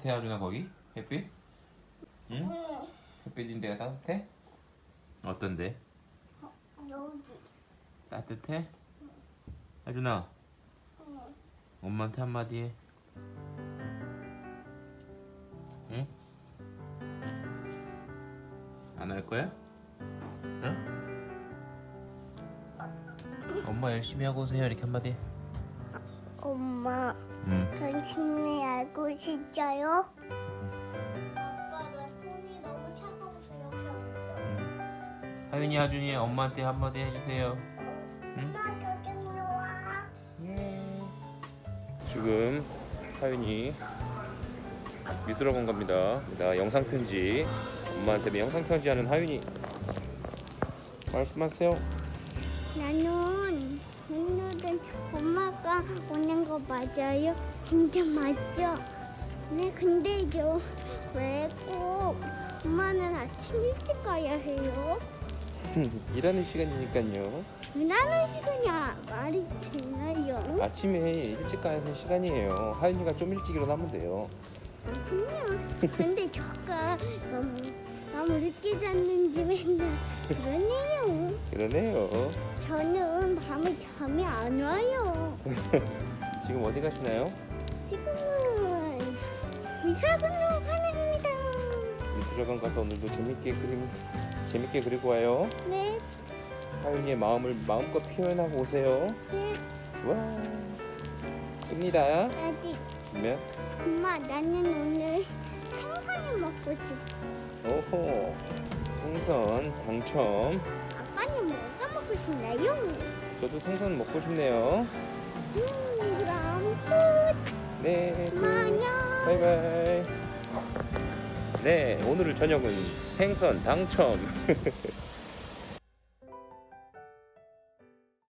따뜻해 하준아 거기? 햇빛? 응? 햇빛인데가 따뜻해? 어떤데? 여기. 따뜻해? 하준아 엄마한테 한마디 해 응? 안 할 거야? 응? 엄마 열심히 하고 오세요 이렇게 한마디 해 엄마, 응. 당신이 알고 있어. 하윤이 하준이 엄마한테 한마디 해주세요 여기 와. 지금 하윤이 미술학원 갑니다. 나 영상 편지 엄마한테 영상 편지하는 하윤이 말씀하세요. 나는 오늘은 엄마가 오는 거 맞아요? 진짜 맞죠? 네, 근데 요. 왜꼭 엄마는 아침 일찍 가야 해요? 일하는 시간이니까요. 일하는 시간이 아- 말이 되나요? 아침에 일찍 가는 시간이에요. 하윤이가 좀 일찍 일어나면 돼요. 그냥 근데 저가 너무 너무 늦게 잤는지 맨날 그러네요. 그러네요. 저는 밤에 잠이 안 와요. 지금 어디 가시나요? 지금은 미사관으로 가랍니다. 미술학원 가서 오늘도 재밌게 그림 재밌게 그리고 와요. 네, 하윤이의 마음을 마음껏 표현하고 오세요. 네, 와, 끕니다. 아직 그러면 엄마 나는 오늘 생선을 먹고 싶어. 오호 생선 당첨 아빠는 뭐가 먹고 싶나요? 저도 생선 먹고 싶네요 음, 그럼 끝. 네 안녕. 바이바이 네 오늘 저녁은 생선 당첨